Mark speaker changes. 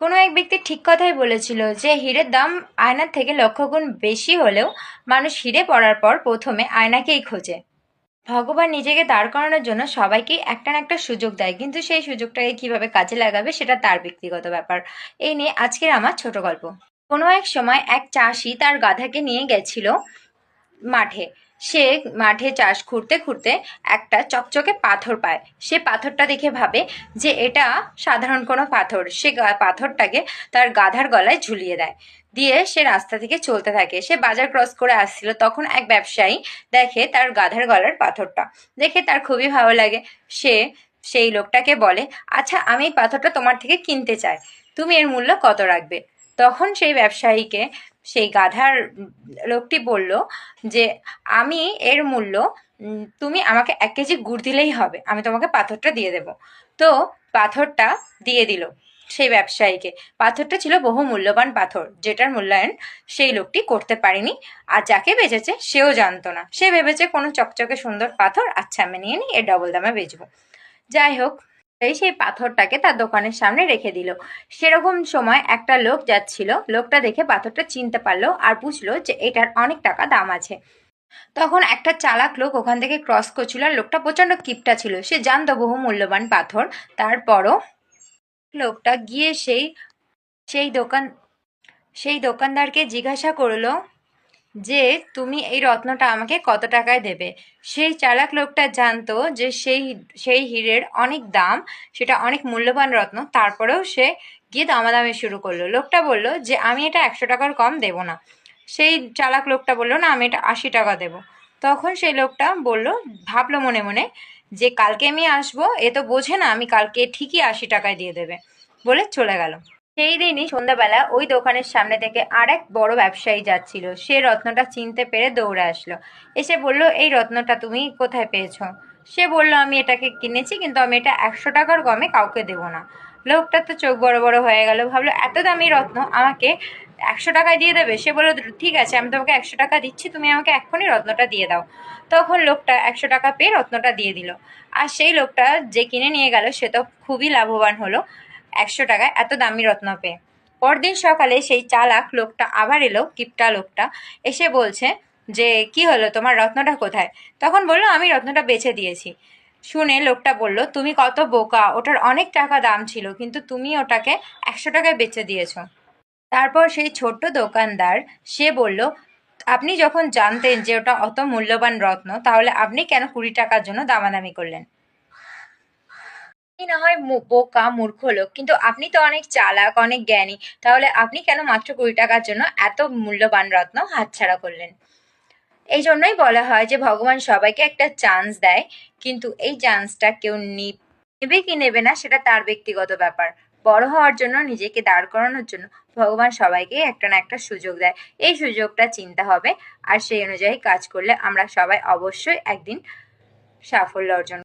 Speaker 1: কোনো এক ব্যক্তি ঠিক কথাই বলেছিল যে হীরের দাম আয়নার থেকে লক্ষ গুণ বেশি হলেও মানুষ হিরে পড়ার পর প্রথমে আয়নাকেই খোঁজে। ভগবান নিজেকে দাঁড় করানোর জন্য সবাইকেই একটা না একটা সুযোগ দেয়, কিন্তু সেই সুযোগটাকে কীভাবে কাজে লাগাবে সেটা তার ব্যক্তিগত ব্যাপার। এই নিয়ে আজকের আমার ছোট গল্প। কোনো এক সময় এক চাষি তার গাধাকে নিয়ে গেছিল মাঠে। সে মাঠে চাষ খুঁড়তে খুঁড়তে একটা চকচকে পাথর পায়। সে পাথরটা দেখে ভাবে যে এটা সাধারণ কোনো পাথর। সে পাথরটাকে তার গাধার গলায় ঝুলিয়ে দেয়। দিয়ে সে রাস্তা থেকে চলতে থাকে। সে বাজার ক্রস করে আসছিল। তখন এক ব্যবসায়ী দেখে তার গাধার গলার পাথরটা। দেখে তার খুবই ভালো লাগে। সে সেই লোকটাকে বলে আচ্ছা আমি এই পাথরটা তোমার থেকে কিনতে চাই। তুমি এর মূল্য কত রাখবে? তখন সেই ব্যবসায়ীকে সেই গাধার লোকটি বলল যে, আমি এর মূল্য তুমি আমাকে এক কেজি গুড় দিলেই হবে, আমি তোমাকে পাথরটা দিয়ে দেব। তো পাথরটা দিয়ে দিল সেই ব্যবসায়ীকে। পাথরটা ছিল বহু মূল্যবান পাথর, যেটার মূল্যায়ন সেই লোকটি করতে পারেনি, আর যাকে বেচেছে সেও জানতো না। সে ভেবেছে কোনো চকচকে সুন্দর পাথর আচ্ছা আমি নিয়ে নিই, এর ডবল দামে বেচবো। যাই হোক সেই পাথরটাকে তার দোকানের সামনে রেখে দিল। সেরকম সময় একটা লোক যাচ্ছিল। লোকটা দেখে পাথরটা চিনতে পারল আর বুঝলো যে এটার অনেক টাকা দাম আছে। তখন একটা চালাক লোক ওখান থেকে ক্রস করছিল আর লোকটা প্রচণ্ড কিপটা ছিল। সে জানতো বহু মূল্যবান পাথর। তারপরও লোকটা গিয়ে সেই সেই দোকান, সেই দোকানদারকে জিজ্ঞাসা করল যে তুমি এই রত্নটা আমাকে কত টাকায় দেবে? সেই চালাক লোকটা জানতো যে সেই সেই হীরের অনেক দাম, সেটা অনেক মূল্যবান রত্ন, তারপরেও সে গিয়ে দামাদামি শুরু করল। লোকটা বলল যে, আমি এটা একশো টাকার কম দেবো না। সেই চালাক লোকটা বলল, না, আমি এটা আশি টাকা দেবো। তখন সেই লোকটা বলল, ভাবলো মনে মনে যে, কালকে আমি আসব, এ তো বোঝে না, আমি কালকে ঠিকই আশি টাকায় দিয়ে দেবে। বলে চলে গেল। সেই দিনই সন্ধ্যাবেলা ওই দোকানের সামনে থেকে আর এক বড় ব্যবসায়ী যাচ্ছিল। সে রত্নটা চিনতে পেরে দৌড়ে আসলো। এসে বলল, এই রত্নটা তুমি কোথায় পেয়েছ? সে বলল, আমি এটাকে কিনেছি, কিন্তু আমি এটা একশো টাকার কমে কাউকে দেবো না। লোকটা তো চোখ বড় বড় হয়ে গেল। ভাবলো, এত দামি রত্ন আমাকে একশো টাকায় দিয়ে দেবে? সে বলল, ঠিক আছে, আমি তোমাকে একশো টাকা দিচ্ছি, তুমি আমাকে এক্ষুনি রত্নটা দিয়ে দাও। তখন লোকটা একশো টাকা পেয়ে রত্নটা দিয়ে দিল। আর সেই লোকটা যে কিনে নিয়ে গেল, সে তো খুবই লাভবান হলো। একশো টাকায় এত দামি রত্ন পেয়ে পরদিন সকালে সেই চালাক লোকটা আবার এলো, কিপটা লোকটা, এসে বলছে যে, কি হলো? তোমার রত্নটা কোথায়? তখন বলল, আমি রত্নটা বেছে দিয়েছি। শুনে লোকটা বলল, তুমি কত বোকা, ওটার অনেক টাকা দাম ছিল, কিন্তু তুমি ওটাকে একশো টাকায় বেচে দিয়েছ। তারপর সেই ছোট্ট দোকানদার, সে বলল, আপনি যখন জানতেন যে ওটা অত মূল্যবান রত্ন, তাহলে আপনি কেন কুড়ি টাকার জন্য দামাদামি করলেন? আপনি না হয় বোকা, মূর্খ লোক। কিন্তু আপনি তো অনেক চালাক, অনেক জ্ঞানী। তাহলে আপনি কেন মাত্র কুড়ি টাকার জন্য এত মূল্যবান রত্ন হাতছাড়া করলেন? এই জন্যই বলা হয় যে, ভগবান সবাইকে একটা চান্স দেয়, কিন্তু এই চান্সটা কেউ নেবে কি নেবে না, সেটা তার ব্যক্তিগত ব্যাপার। বড় হওয়ার জন্য, নিজেকে দাঁড় করানোর জন্য ভগবান সবাইকে একটা না একটা সুযোগ দেয়। এই সুযোগটা চিন্তা হবে, আর সেই অনুযায়ী কাজ করলে আমরা সবাই অবশ্যই একদিন সাফল্য অর্জন